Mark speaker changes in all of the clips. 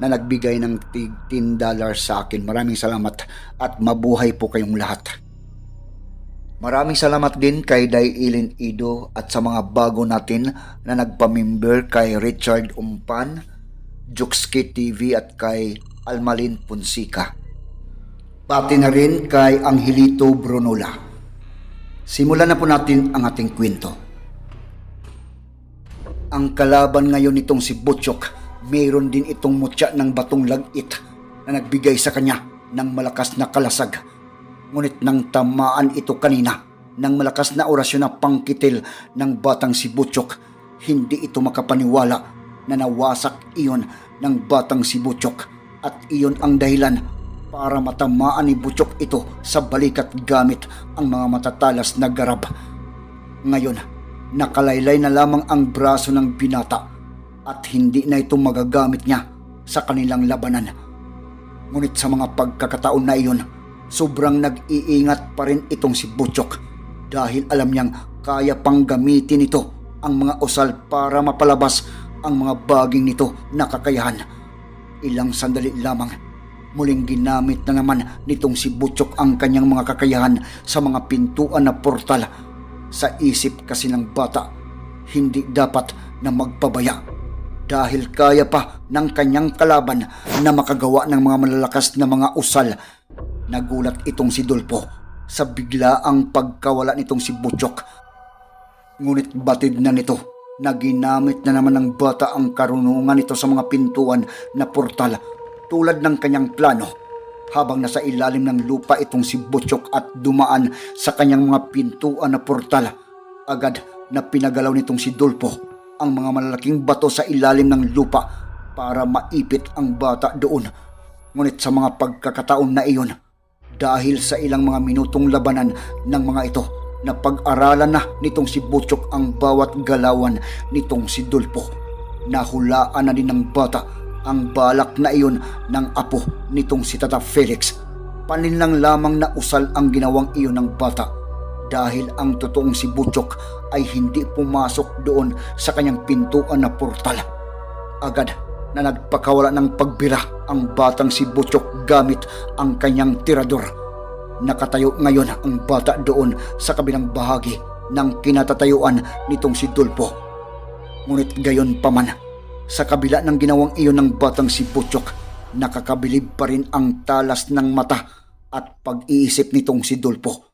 Speaker 1: na nagbigay ng tig 10 dollars sa akin. Maraming salamat at mabuhay po kayong lahat. Maraming salamat din kay Day Ido at sa mga bago natin na nagpamember kay Richard Umpan, Jukski TV at kay Almalin Punsika. Pati na rin kay Angelito Brunola. Simulan na po natin ang ating kwento. Ang kalaban ngayon nitong si Butchok, mayroon din itong mutya ng batong lagit na nagbigay sa kanya ng malakas na kalasag. Ngunit nang tamaan ito kanina ng malakas na orasyon na pangkitil ng batang si Butchok, hindi ito makapaniwala na nawasak iyon ng batang si Butchok at iyon ang dahilan para matamaan ni Butchok ito sa balikat gamit ang mga matatalas na garab. Ngayon, nakalaylay na lamang ang braso ng binata at hindi na ito magagamit niya sa kanilang labanan. Ngunit sa mga pagkakataon na iyon, sobrang nag-iingat pa rin itong si Butchok dahil alam niyang kaya pang gamitin ito ang mga usal para mapalabas ang mga baging nito na kakayahan. Ilang sandali lamang, muling ginamit na naman nitong si Butchok ang kanyang mga kakayahan sa mga pintuan na portal. Sa isip kasi ng bata, hindi dapat na magpabaya dahil kaya pa ng kanyang kalaban na makagawa ng mga malalakas na mga usal. Nagulat itong si Dulpo sa biglaang pagkawala nitong si Butchok. Ngunit batid na nito na ginamit na naman ng bata ang karunungan nito sa mga pintuan na portal tulad ng kanyang plano habang nasa ilalim ng lupa itong si Butchok at dumaan sa kanyang mga pintuan na portal. Agad na pinagalaw nitong si Dulpo ang mga malalaking bato sa ilalim ng lupa para maipit ang bata doon. Ngunit sa mga pagkakataon na iyon, dahil sa ilang mga minutong labanan ng mga ito, na pag-aralan na nitong si Butchok ang bawat galawan nitong si Dulpo. Nahulaan na din ng bata ang balak na iyon ng apo nitong si Tata Felix. Paninlang lamang na usal ang ginawang iyon ng bata dahil ang totoong si Butchok ay hindi pumasok doon sa kanyang pintuan na portal. Agad na nagpakawala ng pagbira ang batang si Butchok gamit ang kanyang tirador. Nakatayo ngayon ang bata doon sa kabilang bahagi ng kinatatayuan nitong si Dulpo. Ngunit gayon pa man, sa kabila ng ginawang iyon ng batang si Butchok, nakakabilib pa rin ang talas ng mata at pag-iisip nitong si Dulpo.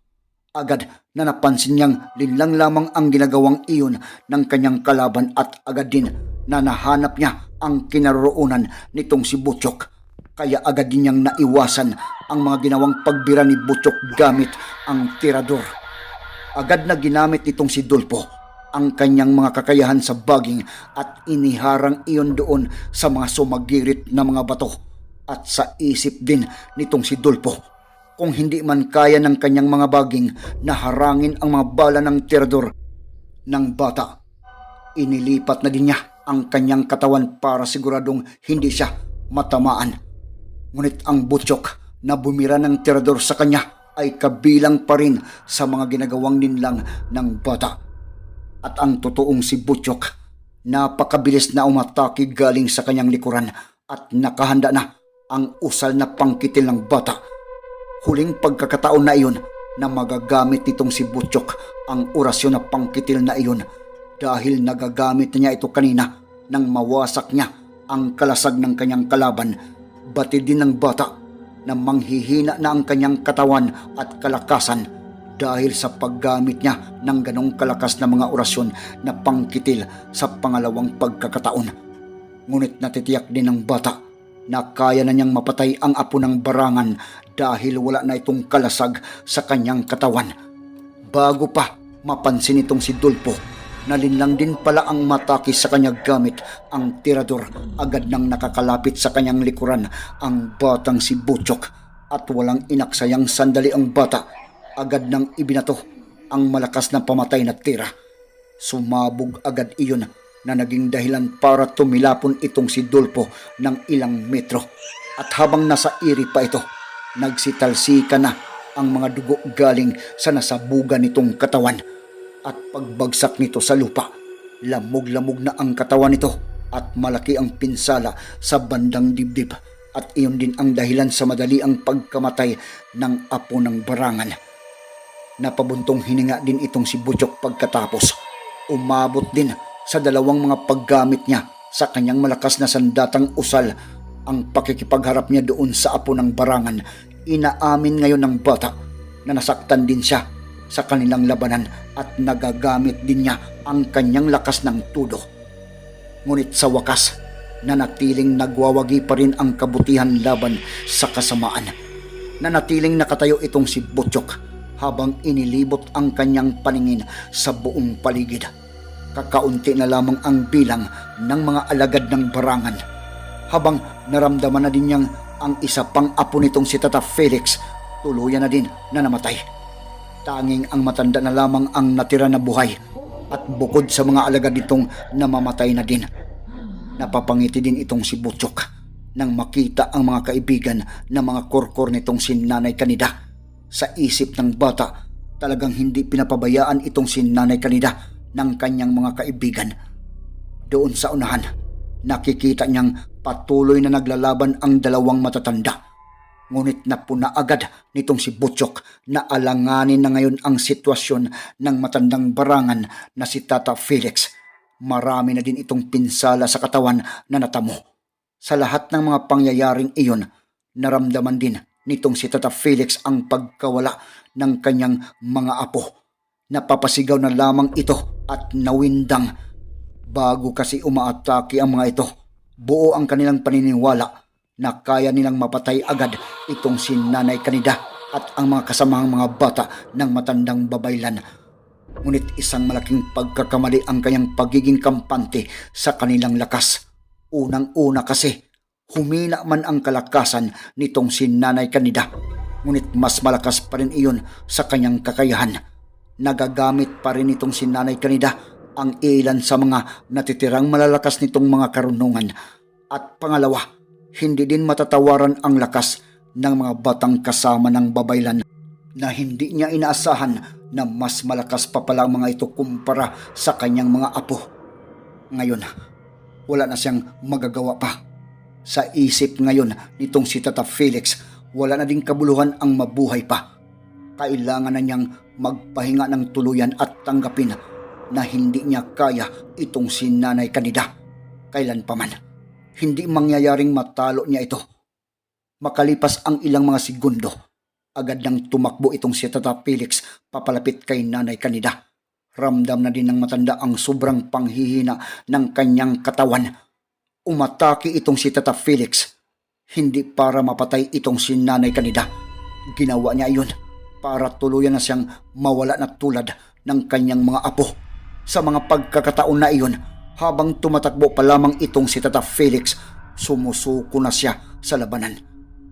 Speaker 1: Agad na napansin niyang linlang lamang ang ginagawang iyon ng kanyang kalaban at agad din na nahanap niya ang kinaroroonan nitong si Butchok kaya agad din niyang naiwasan ang mga ginawang pagbira ni Butchok gamit ang tirador. Agad na ginamit nitong si Dulpo ang kanyang mga kakayahan sa baging at iniharang iyon doon sa mga sumagirit na mga bato at sa isip din nitong si Dulpo kung hindi man kaya ng kanyang mga baging na harangin ang mga bala ng tirador ng bata. Inilipat na din niya ang kanyang katawan para siguradong hindi siya matamaan. Ngunit ang butchok na bumira ng tirador sa kanya ay kabilang pa rin sa mga ginagawang ninlang ng bata. At ang totoong si Butchok, napakabilis na umatake galing sa kanyang likuran at nakahanda na ang usal na pangkitil ng bata. Huling pagkakataon na iyon na magagamit nitong si Butchok ang orasyon na pangkitil na iyon dahil nagagamit niya ito kanina nang mawasak niya ang kalasag ng kanyang kalaban. Batid din ng bata na manghihina na ang kanyang katawan at kalakasan dahil sa paggamit niya ng ganong kalakas na mga orasyon na pangkitil sa pangalawang pagkakataon. Ngunit natitiyak din ng bata na kaya na niyang mapatay ang apo ng barangan dahil wala na itong kalasag sa kanyang katawan. Bago pa mapansin itong si Dulpo, nalinlang din pala ang mataki sa kanya gamit ang tirador agad nang nakakalapit sa kanyang likuran ang batang si Butchok at walang inaksayang sandali ang bata agad nang ibinato ang malakas na pamatay na tira. Sumabog agad iyon na naging dahilan para tumilapon itong si Dulpo ng ilang metro. At habang nasa iri pa ito, nagsitalsika na ang mga dugo galing sa nasabugan nitong katawan. At pagbagsak nito sa lupa, lamog-lamog na ang katawan nito at malaki ang pinsala sa bandang dibdib. At iyon din ang dahilan sa madali ang pagkamatay ng apo ng barangan. Napabuntong hininga din itong si Butchok pagkatapos. Umabot din sa dalawang mga paggamit niya sa kanyang malakas na sandatang usal ang pakikipagharap niya doon sa apo ng barangan. Inaamin ngayon ng bata na nasaktan din siya sa kanilang labanan at nagagamit din niya ang kanyang lakas ng tudo. Ngunit sa wakas, nanatiling nagwawagi pa rin ang kabutihan laban sa kasamaan. Nanatiling nakatayo itong si Butchok habang inilibot ang kanyang paningin sa buong paligid. Kakaunti na lamang ang bilang ng mga alagad ng barangan. Habang naramdaman na din niyang ang isa pang apo nitong si Tata Felix, tuluyan na din na namatay. Tanging ang matanda na lamang ang natira na buhay at bukod sa mga alagad nitong namamatay na din. Napapangiti din itong si Butchok nang makita ang mga kaibigan na mga korkor nitong si Nanay Kanida. Sa isip ng bata, talagang hindi pinapabayaan itong si Nanay Kanida ng kanyang mga kaibigan. Doon sa unahan, nakikita niyang patuloy na naglalaban ang dalawang matatanda. Ngunit napuna agad nitong si Butchok na alanganin na ngayon ang sitwasyon ng matandang barangan na si Tata Felix. Marami na din itong pinsala sa katawan na natamo. Sa lahat ng mga pangyayaring iyon, naramdaman din nitong si Tata Felix ang pagkawala ng kanyang mga apo. Napapasigaw na lamang ito at nawindang. Bago kasi umaatake ang mga ito, buo ang kanilang paniniwala na kaya nilang mapatay agad itong si Nanay Kanida at ang mga kasamang mga bata ng matandang babaylan. Ngunit isang malaking pagkakamali ang kanyang pagiging kampante sa kanilang lakas. Unang-una kasi, humina man ang kalakasan nitong si Nanay Kanida. Ngunit mas malakas pa rin iyon sa kanyang kakayahan. Nagagamit pa rin itong si Nanay Kanida ang ilan sa mga natitirang malalakas nitong mga karunungan. At pangalawa, hindi din matatawaran ang lakas ng mga batang kasama ng babaylan na hindi niya inaasahan na mas malakas pa pala ang mga ito kumpara sa kanyang mga apo. Ngayon, wala na siyang magagawa pa. Sa isip ngayon nitong si Tata Felix, wala na ding kabuluhan ang mabuhay pa. Kailangan na niyang magpahinga ng tuluyan at tanggapin na hindi niya kaya itong si Nanay Kanida. Kailan pa man, hindi mangyayaring matalo niya ito. Makalipas ang ilang mga segundo, agad nang tumakbo itong si Tata Felix papalapit kay Nanay Kanida. Ramdam na din ng matanda ang sobrang panghihina ng kanyang katawan. Umatake itong si Tata Felix. Hindi para mapatay itong si Nanay Kanida. Ginawa niya iyon para tuluyan na siyang mawala na tulad ng kanyang mga apo. Sa mga pagkakataon na iyon, habang tumatakbo pa lamang itong si Tata Felix, sumusuko na siya sa labanan.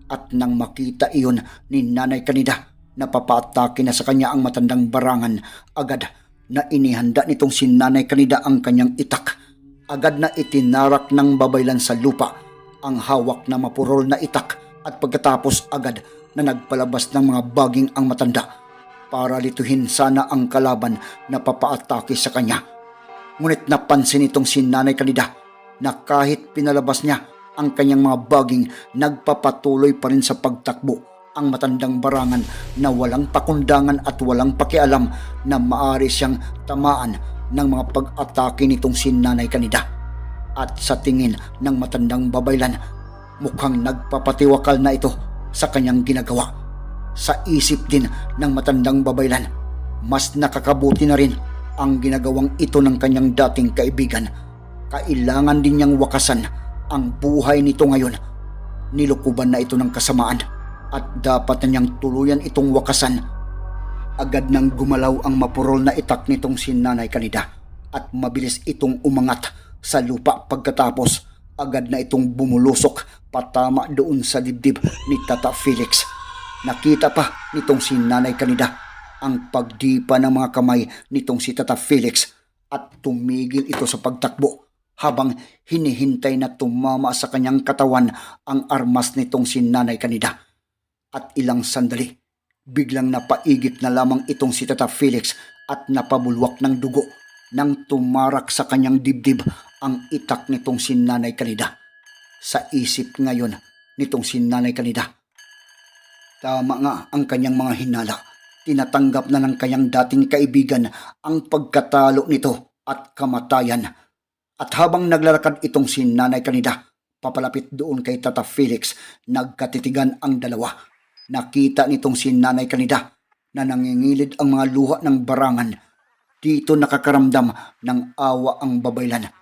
Speaker 1: At nang makita iyon ni Nanay Kanida, napapatake na sa kanya ang matandang barangan, agad na inihanda nitong si Nanay Kanida ang kanyang itak. Agad na itinarak ng babaylan sa lupa ang hawak na mapurol na itak at pagkatapos agad na nagpalabas ng mga baging ang matanda para lituhin sana ang kalaban na papaatake sa kanya. Ngunit napansin itong si Nanay Kanida na kahit pinalabas niya ang kanyang mga baging nagpapatuloy pa rin sa pagtakbo ang matandang barangan na walang pakundangan at walang pakialam na maari siyang tamaan ng mga pag-atake nitong si Nanay Kanida. At sa tingin ng matandang babaylan, mukhang nagpapatiwakal na ito sa kanyang ginagawa. Sa isip din ng matandang babaylan, mas nakakabuti na rin ang ginagawang ito ng kanyang dating kaibigan. Kailangan din niyang wakasan ang buhay nito ngayon. Nilukuban na ito ng kasamaan at dapat na niyang tuluyan itong wakasan. Agad nang gumalaw ang mapurol na itak nitong si Nanay Kanida at mabilis itong umangat sa lupa pagkatapos agad na itong bumulusok patama doon sa dibdib ni Tata Felix. Nakita pa nitong si Nanay Kanida ang pagdipa ng mga kamay nitong si Tata Felix at tumigil ito sa pagtakbo habang hinihintay na tumama sa kanyang katawan ang armas nitong si Nanay Kanida. At ilang sandali, biglang napaigit na lamang itong si Tata Felix at napabulwak ng dugo nang tumarak sa kanyang dibdib ang itak nitong si Nanay Kanida. Sa isip ngayon nitong si Nanay Kanida, Tama nga ang kanyang mga hinala. Tinatanggap na ng kanyang dating kaibigan ang pagkatalo nito at kamatayan. At habang naglalakad itong si Nanay Kanida, papalapit doon kay Tata Felix, nagkatitigan ang dalawa. Nakita nitong si Nanay Kanida na nangingilid ang mga luha ng barangan. Dito nakakaramdam ng awa ang babaylan.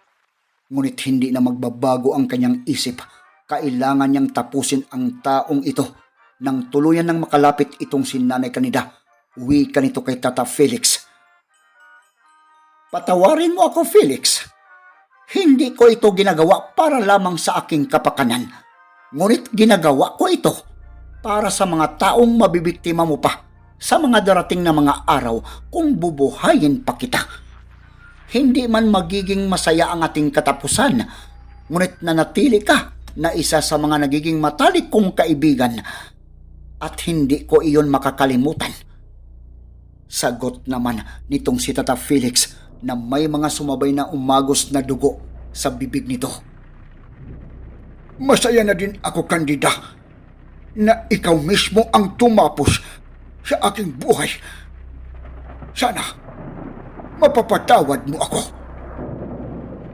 Speaker 1: Ngunit hindi na magbabago ang kanyang isip. Kailangan niyang tapusin ang taong ito nang tuluyan nang makalapit itong si Nanay Kanida, uwi ka nito kay Tata Felix. Patawarin mo ako, Felix. Hindi ko ito ginagawa para lamang sa aking kapakanan. Ngunit ginagawa ko ito para sa mga taong mabibiktima mo pa sa mga darating na mga araw kung bubuhayin pa kita. Hindi man magiging masaya ang ating katapusan, ngunit nanatili ka na isa sa mga nagiging matalik kong kaibigan at hindi ko iyon makakalimutan. Sagot naman nitong si Tata Felix na may mga sumabay na umagos na dugo sa bibig nito. Masaya na din ako, Kandida, na ikaw mismo ang tumapos sa aking buhay. Sana mapapatawad mo ako.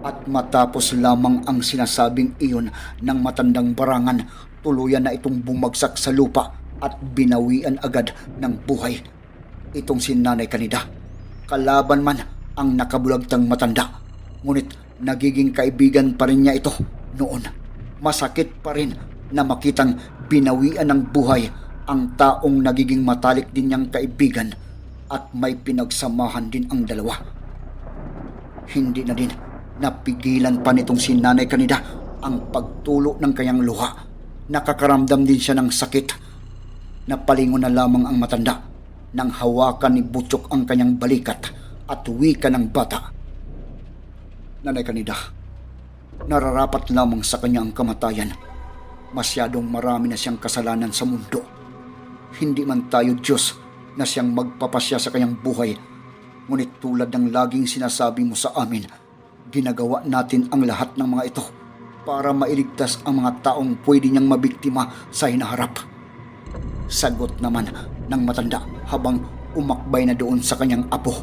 Speaker 1: At matapos lamang ang sinasabing iyon ng matandang barangan, tuluyan na itong bumagsak sa lupa at binawian agad ng buhay. Itong si Nanay Kanida. Kalaban man ang nakabulagtang matanda. Ngunit nagiging kaibigan pa rin niya ito noon. Masakit pa rin na makitang binawian ng buhay ang taong nagiging matalik din niyang kaibigan at may pinagsamahan din ang dalawa. Hindi na din napigilan pa nitong si Nanay Kanida ang pagtulo ng kanyang luha. Nakakaramdam din siya ng sakit Napalingon na lamang ang matanda nang hawakan ni Butchok ang kanyang balikat at wika ng bata. Nanay Kanida, nararapat lamang sa kanya ang kamatayan. Masyadong marami na siyang kasalanan sa mundo. Hindi man tayo Diyos na siyang magpapasya sa kanyang buhay. Ngunit tulad ng laging sinasabi mo sa amin, ginagawa natin ang lahat ng mga ito para mailigtas ang mga taong pwede niyang mabiktima sa hinaharap. Sagot naman ng matanda habang umakbay na doon sa kanyang apo.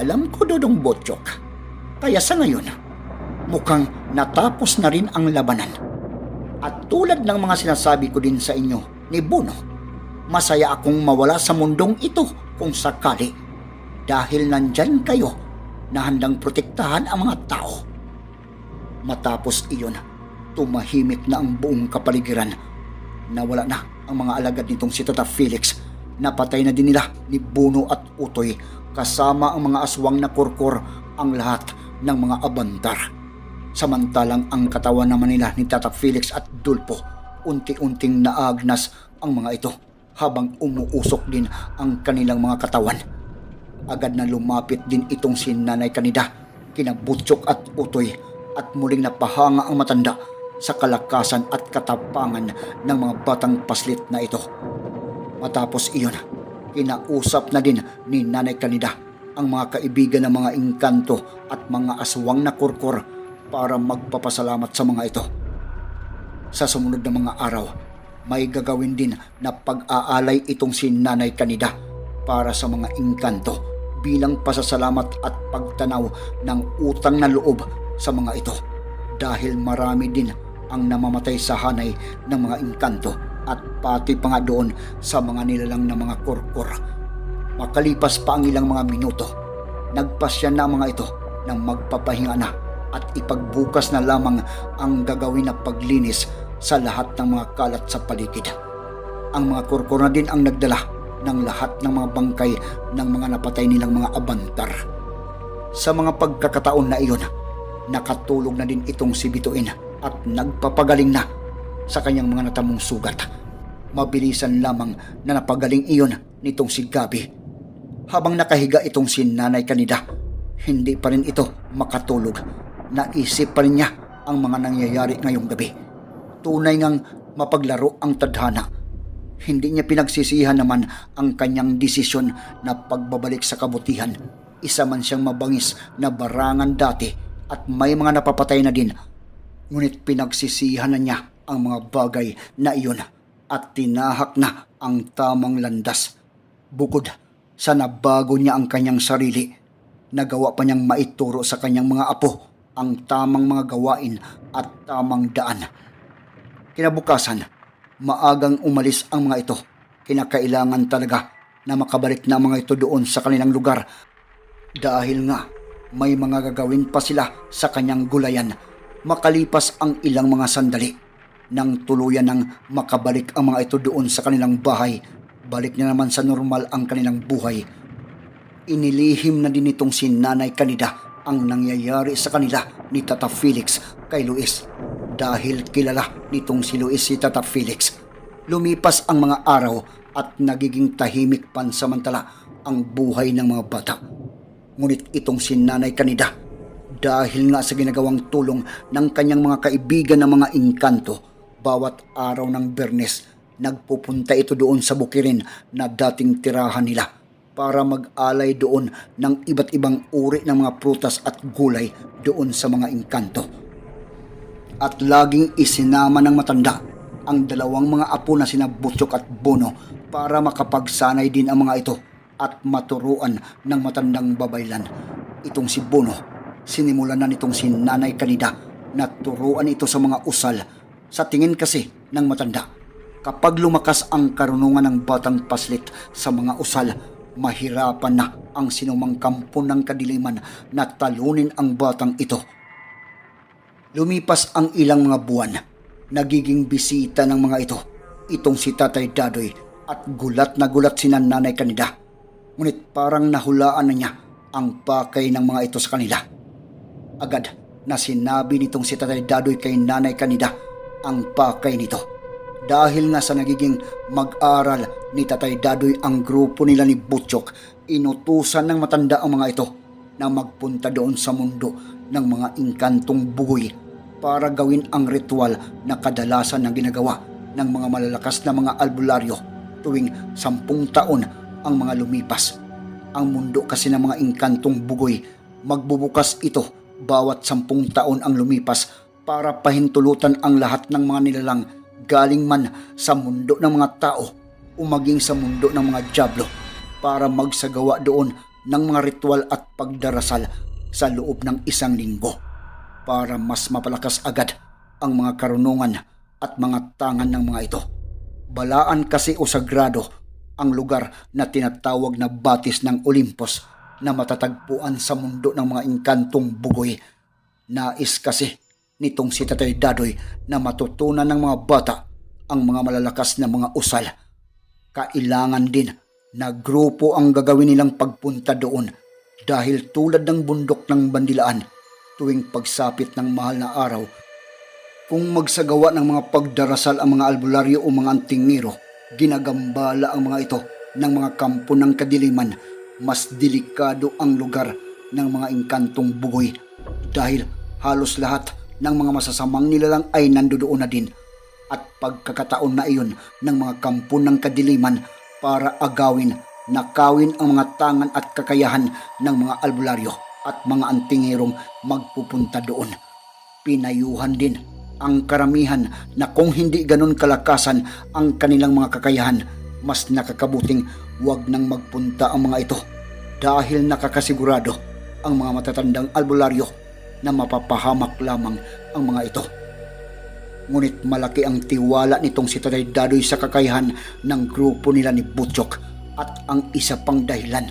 Speaker 1: Alam ko, Dodong Botchok. Kaya sa ngayon, mukhang natapos na rin ang labanan. At tulad ng mga sinasabi ko din sa inyo ni Bono, masaya akong mawala sa mundong ito kung sakali dahil nandyan kayo na handang protektahan ang mga tao. Matapos iyon, tumahimik na ang buong kapaligiran. Nawala na ang mga alagad nitong si Tata Felix. Napatay na din nila ni Buno at Utoy kasama ang mga aswang na kurkur ang lahat ng mga abantar. Samantalang ang katawan naman nila ni Tata Felix at Dulpo unti-unting naagnas ang mga ito habang umuusok din ang kanilang mga katawan. Agad na lumapit din itong si Nanay Kanida, kina Butchok at Utoy at muling napahanga ang matanda sa kalakasan at katapangan ng mga batang paslit na ito. Matapos iyon, kinausap na din ni Nanay Kanida ang mga kaibigan ng mga engkanto at mga aswang na kurkur para magpapasalamat sa mga ito. Sa sumunod na mga araw, may gagawin din na pag-aalay itong si Nanay Kanida para sa mga engkanto bilang pasasalamat at pagtanaw ng utang na loob sa mga ito dahil marami din ang namamatay sa hanay ng mga engkanto at pati pa nga doon sa mga nilalang na mga kurkur. Makalipas pa ang ilang mga minuto, nagpasya na mga ito na magpapahinga na at ipagbukas na lamang ang gagawin na paglinis sa lahat ng mga kalat sa paligid. Ang mga kurkur na din ang nagdala ng lahat ng mga bangkay ng mga napatay nilang mga abantar. Sa mga pagkakataon na iyon, nakatulog na din itong si Bituin at nagpapagaling na sa kanyang mga natamong sugat. Mabilisan lamang na napagaling iyon nitong si Gabi. Habang nakahiga itong si Nanay Kanida, hindi pa rin ito makatulog. Naisip pa rin niya ang mga nangyayari ngayong gabi. Tunay ngang mapaglaro ang tadhana. Hindi niya pinagsisihan naman ang kanyang desisyon na pagbabalik sa kabutihan. Isa man siyang mabangis na barangan dati at may mga napapatay na din. Ngunit pinagsisihan na niya ang mga bagay na iyon at tinahak na ang tamang landas. Bukod sa nabago niya ang kanyang sarili, nagawa pa niyang maituro sa kanyang mga apo ang tamang mga gawain at tamang daan. Kinabukasan, maagang umalis ang mga ito. Kinakailangan talaga na makabalik na mga ito doon sa kanilang lugar dahil nga may mga gagawin pa sila sa kanyang gulayan makalipas ang ilang mga sandali nang tuluyan ng makabalik ang mga ito doon sa kanilang bahay. Balik na naman sa normal ang kanilang buhay. Inilihim na din itong si Nanay Kanida ang nangyayari sa kanila ni Tata Felix kay Luis dahil kilala nitong si Luis si Tata Felix. Lumipas ang mga araw at nagiging tahimik pansamantala ang buhay ng mga bata. Ngunit itong si Nanay Kanida, dahil nga sa ginagawang tulong ng kanyang mga kaibigan ng mga inkanto, bawat araw ng bernes, nagpupunta ito doon sa bukirin na dating tirahan nila para mag-alay doon ng iba't ibang uri ng mga prutas at gulay doon sa mga inkanto. At laging isinama ng matanda ang dalawang mga apo na sina Butchok at Bono para makapagsanay din ang mga ito at maturuan ng matandang babaylan. Itong si Bono, sinimulan na nitong si Nanay Kanida na turuan ito sa mga usal. Sa tingin kasi ng matanda, kapag lumakas ang karunungan ng batang paslit sa mga usal, mahirapan na ang sinumang kampo ng kadiliman na talunin ang batang ito. Lumipas ang ilang mga buwan, nagiging bisita ng mga ito, itong si Tatay Dadoy at gulat na gulat si Nanay Kanida ngunit parang nahulaan na niya ang pakay ng mga ito sa kanila. Agad na sinabi nitong si Tatay Dadoy kay Nanay Kanida ang pakay nito. Dahil nga sa nagiging mag-aral ni Tatay Dadoy ang grupo nila ni Butchok, inutusan ng matanda ang mga ito na magpunta doon sa mundo ng mga inkantong bugoy para gawin ang ritual na kadalasan na ginagawa ng mga malalakas na mga albularyo tuwing sampung taon ang mga lumipas. Ang mundo kasi ng mga inkantong bugoy, magbubukas ito bawat sampung taon ang lumipas para pahintulutan ang lahat ng mga nilalang galing man sa mundo ng mga tao o maging sa mundo ng mga diablo para magsagawa doon ng mga ritual at pagdarasal sa loob ng isang linggo para mas mapalakas agad ang mga karunungan at mga tangan ng mga ito. Balaan kasi o sagrado ang lugar na tinatawag na batis ng Olympus na matatagpuan sa mundo ng mga inkantong bugoy. Nais kasi nitong si Tatay Dadoy na matutunan ng mga bata ang mga malalakas na mga usal. Kailangan din na grupo ang gagawin nilang pagpunta doon dahil tulad ng bundok ng bandilaan tuwing pagsapit ng mahal na araw kung magsagawa ng mga pagdarasal ang mga albularyo o mga antingero ginagambala ang mga ito ng mga kampo ng kadiliman, mas delikado ang lugar ng mga inkantong bugoy dahil halos lahat ng mga masasamang nilalang ay nandoon na din at pagkakataon na iyon ng mga kampo ng kadiliman para agawin, nakawin ang mga tangan at kakayahan ng mga albularyo at mga antingerong magpupunta doon. Pinayuhan din ang karamihan na kung hindi ganun kalakasan ang kanilang mga kakayahan, mas nakakabuting wag nang magpunta ang mga ito dahil nakakasigurado ang mga matatandang albularyo na mapapahamak lamang ang mga ito. Ngunit malaki ang tiwala nitong si Tatay Dadoy sa kakayahan ng grupo nila ni Butchok at ang isa pang dahilan,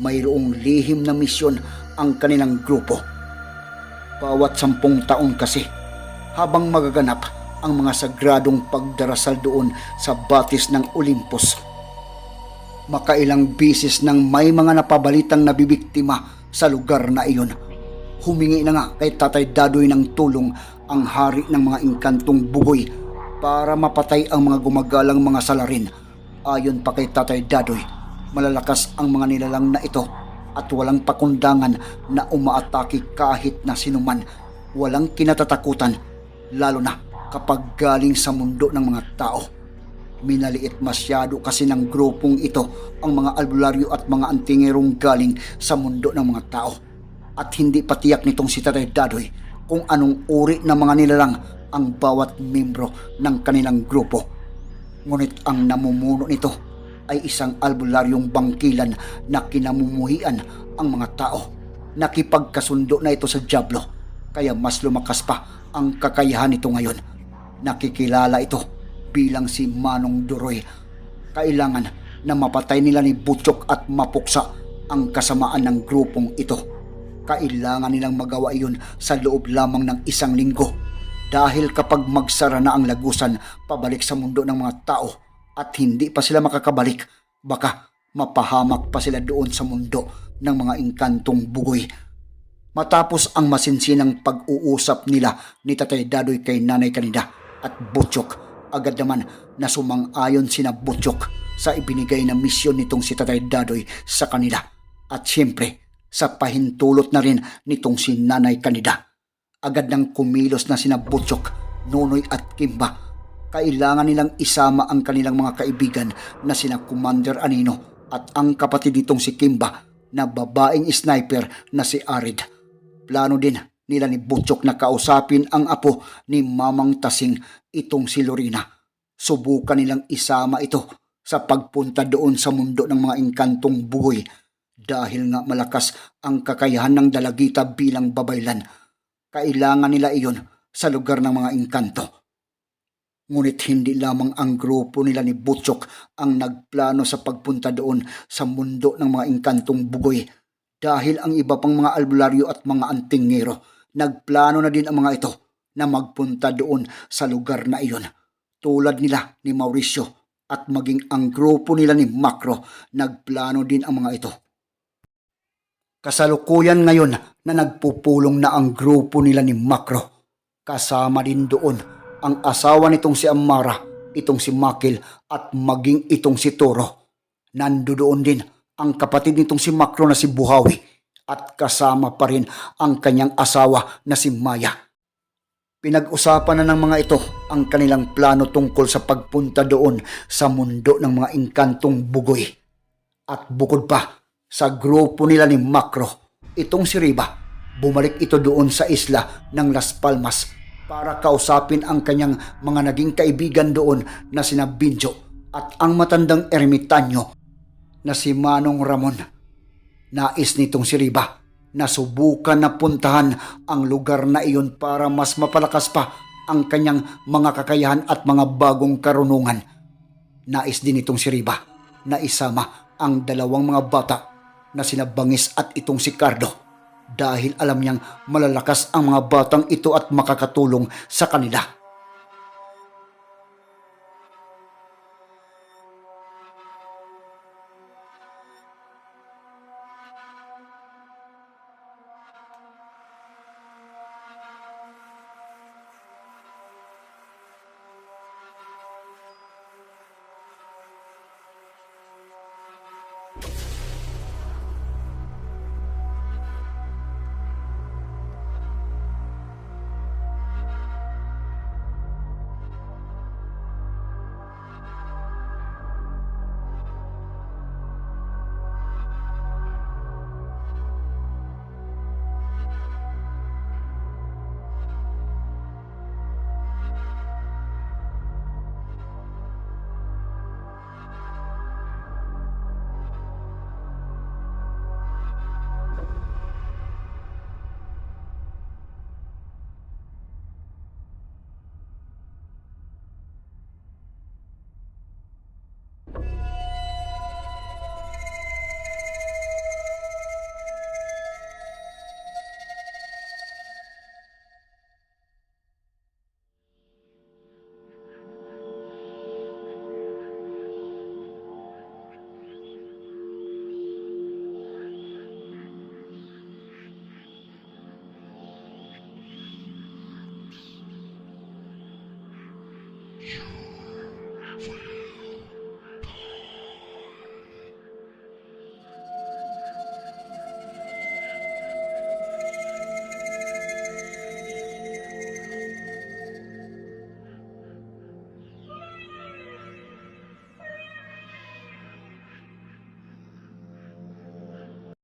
Speaker 1: mayroong lihim na misyon ang kanilang grupo. Bawat sampung taon kasi, habang magaganap ang mga sagradong pagdarasal doon sa batis ng Olympus, makailang bisis nang may mga napabalitang nabibiktima sa lugar na iyon. Humingi na nga kay Tatay Dadoy ng tulong ang hari ng mga inkantong bugoy para mapatay ang mga gumagalang mga salarin. Ayon pa kay Tatay Dadoy, malalakas ang mga nilalang na ito at walang pakundangan na umaatake kahit na sinuman. Walang kinatatakutan, lalo na kapag galing sa mundo ng mga tao. Minaliit masyado kasi ng grupong ito ang mga albularyo at mga antingerong galing sa mundo ng mga tao. At hindi patiyak nitong si Tatay Dadoy kung anong uri ng mga nilalang ang bawat membro ng kanilang grupo. Ngunit ang namumuno nito ay isang albularyong bangkilan na kinamumuhian ang mga tao. Nakipagkasundo na ito sa Diablo, kaya mas lumakas pa ang kakayahan nito ngayon. Nakikilala ito bilang si Manong Duroy. Kailangan na mapatay nila ni Butchok at mapuksa ang kasamaan ng grupong ito. Kailangan nilang magawa iyon sa loob lamang ng isang linggo. Dahil kapag magsara na ang lagusan pabalik sa mundo ng mga tao at hindi pa sila makakabalik, baka mapahamak pa sila doon sa mundo ng mga inkantong bugoy. Matapos ang masinsinang pag-uusap nila ni Tatay Dadoy kay Nanay Kanida at Butchok, agad naman na sumang-ayon sina Butchok sa ibinigay na misyon nitong si Tatay Dadoy sa kanila. At siyempre, sa pahintulot na rin nitong si Nanay Kanida. Agad nang kumilos na sina Butchok, Nonoy at Kimba. Kailangan nilang isama ang kanilang mga kaibigan na sina Commander Anino at ang kapatid nitong si Kimba na babaeng sniper na si Arid. Plano din nila ni Butchok na kausapin ang apo ni Mamang Tasing itong si Lorina. Subukan nilang isama ito sa pagpunta doon sa mundo ng mga inkantong bugoy dahil nga malakas ang kakayahan ng dalagita bilang babaylan. Kailangan nila iyon sa lugar ng mga inkanto. Ngunit hindi lamang ang grupo nila ni Butchok ang nagplano sa pagpunta doon sa mundo ng mga inkantong bugoy dahil ang iba pang mga albularyo at mga antingero nagplano na din ang mga ito na magpunta doon sa lugar na iyon. Tulad nila ni Mauricio at maging ang grupo nila ni Macro nagplano din ang mga ito. Kasalukuyan ngayon na nagpupulong na ang grupo nila ni Macro. Kasama din doon ang asawa nitong si Amara, itong si Makil at maging itong si Toro. Nandoon din ang kapatid nitong si Macro na si Buhawi at kasama pa rin ang kanyang asawa na si Maya. Pinag-usapan na ng mga ito ang kanilang plano tungkol sa pagpunta doon sa mundo ng mga inkantong bugoy. At bukod pa, sa grupo nila ni Macro, itong si Riba, bumalik ito doon sa isla ng Las Palmas para kausapin ang kanyang mga naging kaibigan doon na sina Binjo at ang matandang ermitanyo na si Manong Ramon. Nais nitong si Riba na subukan na puntahan ang lugar na iyon para mas mapalakas pa ang kanyang mga kakayahan at mga bagong karunungan. Nais din itong si Riba na isama ang dalawang mga bata na sina Bangis at itong si Cardo dahil alam niyang malalakas ang mga batang ito at makakatulong sa kanila.